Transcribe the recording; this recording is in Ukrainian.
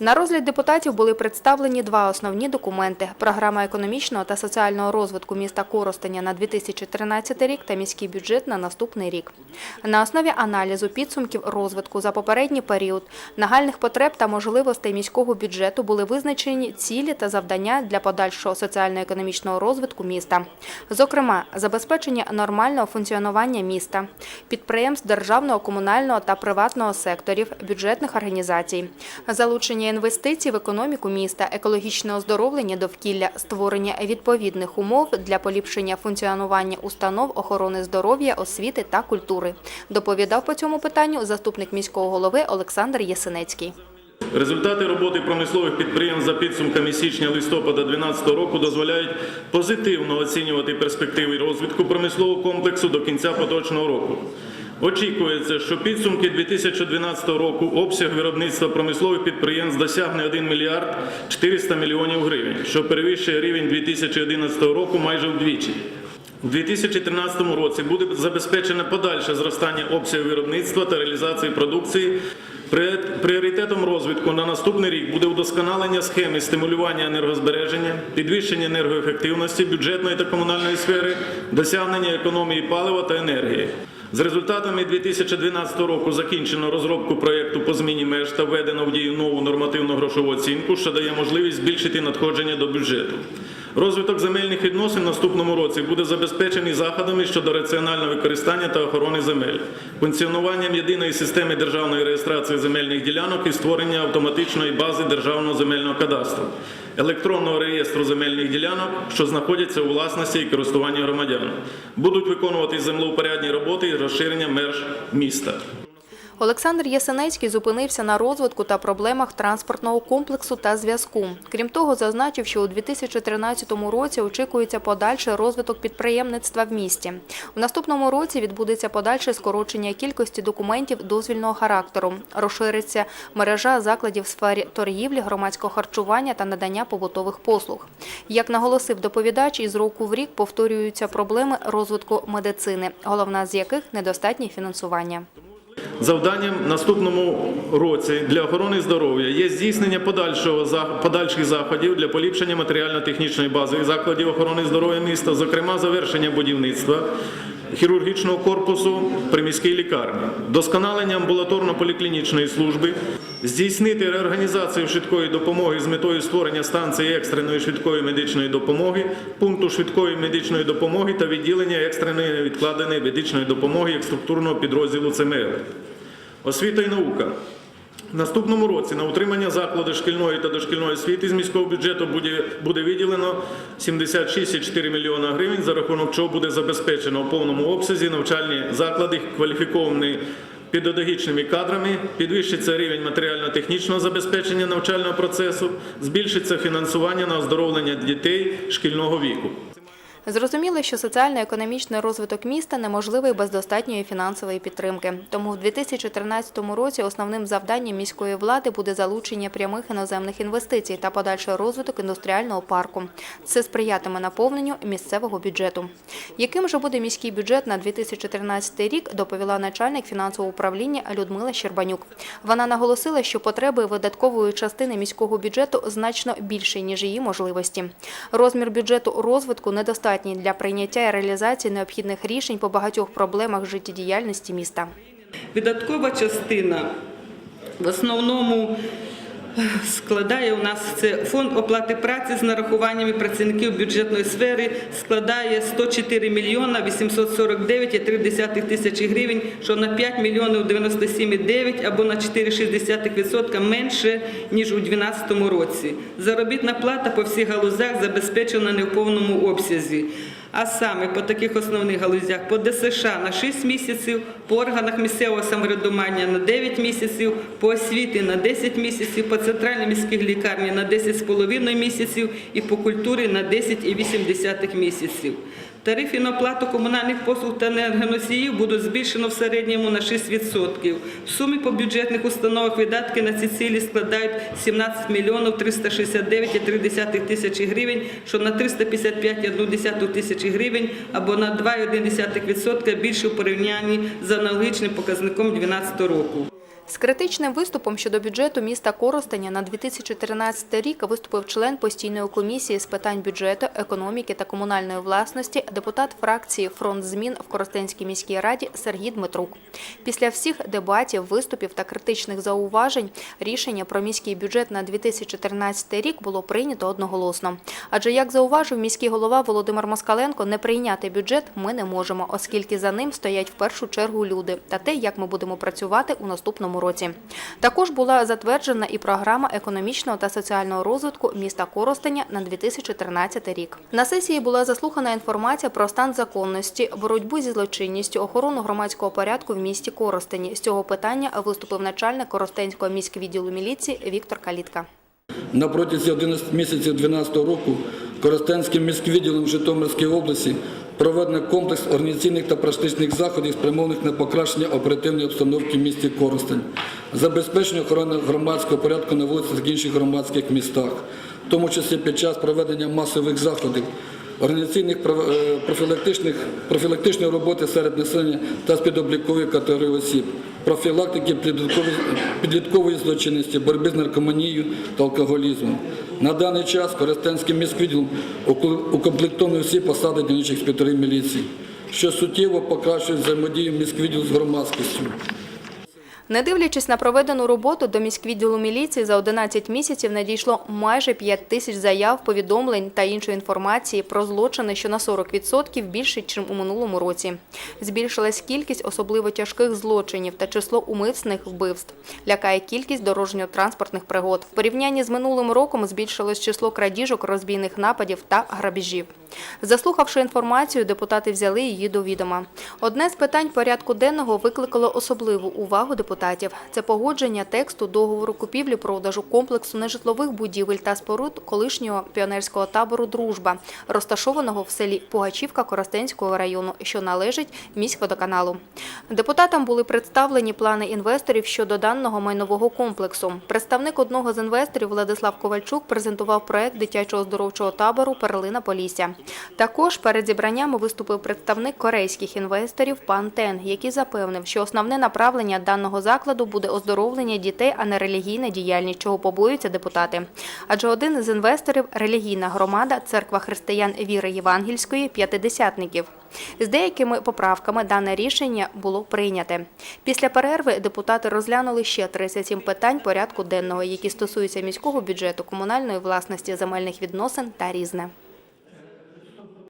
На розгляд депутатів були представлені два основні документи: програма економічного та соціального розвитку міста Коростеня на 2013 рік та міський бюджет на наступний рік. На основі аналізу підсумків розвитку за попередній період, нагальних потреб та можливостей міського бюджету були визначені цілі та завдання для подальшого соціально-економічного розвитку міста. Зокрема, забезпечення нормального функціонування міста, підприємств державного, комунального та приватного секторів, бюджетних організацій, залучення інвестицій в економіку міста, екологічне оздоровлення довкілля, створення відповідних умов для поліпшення функціонування установ охорони здоров'я, освіти та культури. Доповідав по цьому питанню заступник міського голови Олександр Єсенецький. Результати роботи промислових підприємств за підсумками січня-листопада 2012 року дозволяють позитивно оцінювати перспективи розвитку промислового комплексу до кінця поточного року. Очікується, що підсумки 2012 року обсяг виробництва промислових підприємств досягне 1 мільярд 400 мільйонів гривень, що перевищує рівень 2011 року майже вдвічі. У 2013 році буде забезпечено подальше зростання обсягу виробництва та реалізації продукції. Пріоритетом розвитку на наступний рік буде удосконалення схеми стимулювання енергозбереження, підвищення енергоефективності бюджетної та комунальної сфери, досягнення економії палива та енергії. З результатами 2012 року закінчено розробку проєкту по зміні меж та введено в дію нову нормативну грошову оцінку, що дає можливість збільшити надходження до бюджету. Розвиток земельних відносин в наступному році буде забезпечений заходами щодо раціонального використання та охорони земель, функціонуванням єдиної системи державної реєстрації земельних ділянок і створення автоматичної бази державного земельного кадастру, електронного реєстру земельних ділянок, що знаходяться у власності і користуванні громадян. Будуть виконувати землеупорядні роботи і розширення меж міста. Олександр Ясенецький зупинився на розвитку та проблемах транспортного комплексу та зв'язку. Крім того, зазначив, що у 2013 році очікується подальший розвиток підприємництва в місті. У наступному році відбудеться подальше скорочення кількості документів дозвільного характеру, розшириться мережа закладів в сфері торгівлі, громадського харчування та надання побутових послуг. Як наголосив доповідач, із року в рік повторюються проблеми розвитку медицини, головна з яких недостатнє фінансування. Завданням наступному році для охорони здоров'я є здійснення подальшого подальших заходів для поліпшення матеріально-технічної бази закладів охорони здоров'я міста, зокрема завершення будівництва хірургічного корпусу при міській лікарні, досконалення амбулаторно-поліклінічної служби, здійснити реорганізацію швидкої допомоги з метою створення станції екстреної швидкої медичної допомоги, пункту швидкої медичної допомоги та відділення екстреної невідкладеної медичної допомоги як структурного підрозділу ЦМЛ. Освіта і наука. Наступному році на утримання закладу шкільної та дошкільної освіти з міського бюджету буде, буде виділено 76,4 мільйона гривень, за рахунок чого буде забезпечено у повному обсязі навчальні заклади кваліфіковані педагогічними кадрами, підвищиться рівень матеріально-технічного забезпечення навчального процесу, збільшиться фінансування на оздоровлення дітей шкільного віку. Зрозуміло, що соціально-економічний розвиток міста неможливий без достатньої фінансової підтримки. Тому в 2013 році основним завданням міської влади буде залучення прямих іноземних інвестицій та подальший розвиток індустріального парку. Це сприятиме наповненню місцевого бюджету. Яким же буде міський бюджет на 2013 рік, доповіла начальник фінансового управління Людмила Щербанюк. Вона наголосила, що потреби видаткової частини міського бюджету значно більші, ніж її можливості. Розмір бюджету розвитку недостатній для прийняття і реалізації необхідних рішень по багатьох проблемах життєдіяльності міста. Видаткова частина в основному складає у нас це фонд оплати праці з нарахуваннями працівників бюджетної сфери складає 104 мільйона 849,3 тисячі гривень, що на 5 мільйонів 97,9 або на 4,6% менше, ніж у 2012 році. Заробітна плата по всіх галузях забезпечена не в повному обсязі. А саме по таких основних галузях по ДСШ на 6 місяців, по органах місцевого самоврядування на 9 місяців, по освіти на 10 місяців, по центральній міській лікарні на 10,5 місяців і по культурі на 10,8 місяців. Тарифи на оплату комунальних послуг та енергоносіїв будуть збільшено в середньому на 6%. В сумі по бюджетних установах видатки на ці цілі складають 17 мільйонів 369,3 тисячі гривень, що на 355,1 тисячі гривень або на 2,1% більше в порівнянні з аналогічним показником 2012 року. З критичним виступом щодо бюджету міста Коростеня на 2013 рік виступив член постійної комісії з питань бюджету, економіки та комунальної власності, депутат фракції «Фронт змін» в Коростенській міській раді Сергій Дмитрук. Після всіх дебатів, виступів та критичних зауважень рішення про міський бюджет на 2013 рік було прийнято одноголосно. Адже, як зауважив міський голова Володимир Москаленко, не прийняти бюджет ми не можемо, оскільки за ним стоять в першу чергу люди та те, як ми будемо працювати у наступному році. Також була затверджена і програма економічного та соціального розвитку міста Коростеня на 2013 рік. На сесії була заслухана інформація про стан законності, боротьбу зі злочинністю, охорону громадського порядку в місті Коростені. З цього питання виступив начальник Коростенського міськвідділу міліції Віктор Калітка. На протязі 11 місяців 2012 року Коростенським міськвідділом Житомирської області проведено комплекс організаційних та практичних заходів, спрямованих на покращення оперативної обстановки в місті Коростень, забезпечення охорони громадського порядку на вулицях та інших громадських містах, в тому числі під час проведення масових заходів, організаційних е, профілактичних, профілактичної роботи серед населення та з підоблікової категорії осіб, профілактики підліткової, злочинності, боротьби з наркоманією та алкоголізмом. На даний час Коростенським міськвідділом укомплектовані всі посади дільничих інспекторів міліції, що суттєво покращує взаємодію міськвідділу з громадськістю. Не дивлячись на проведену роботу, до міськвідділу міліції за 11 місяців надійшло майже 5 тисяч заяв, повідомлень та іншої інформації про злочини, що на 40% більше, ніж у минулому році. Збільшилась кількість особливо тяжких злочинів та число умисних вбивств. Лякає кількість дорожньо-транспортних пригод. В порівнянні з минулим роком збільшилось число крадіжок, розбійних нападів та грабіжів. Заслухавши інформацію, депутати взяли її до відома. Одне з питань порядку денного викликало особливу увагу депутатів. Це погодження тексту договору купівлі-продажу комплексу нежитлових будівель та споруд колишнього піонерського табору «Дружба», розташованого в селі Пугачівка Коростенського району, що належить міськводоканалу. Депутатам були представлені плани інвесторів щодо даного майнового комплексу. Представник одного з інвесторів Владислав Ковальчук презентував проект дитячого здоровчого табору «Перлина Полісся». Також перед зібраннями виступив представник корейських інвесторів пан Тен, який запевнив, що основне направлення даного закладу буде оздоровлення дітей, а не релігійна діяльність, чого побоюються депутати. Адже один з інвесторів – релігійна громада Церква християн віри Євангельської п'ятидесятників. З деякими поправками дане рішення було прийняте. Після перерви депутати розглянули ще 37 питань порядку денного, які стосуються міського бюджету, комунальної власності, земельних відносин та різне.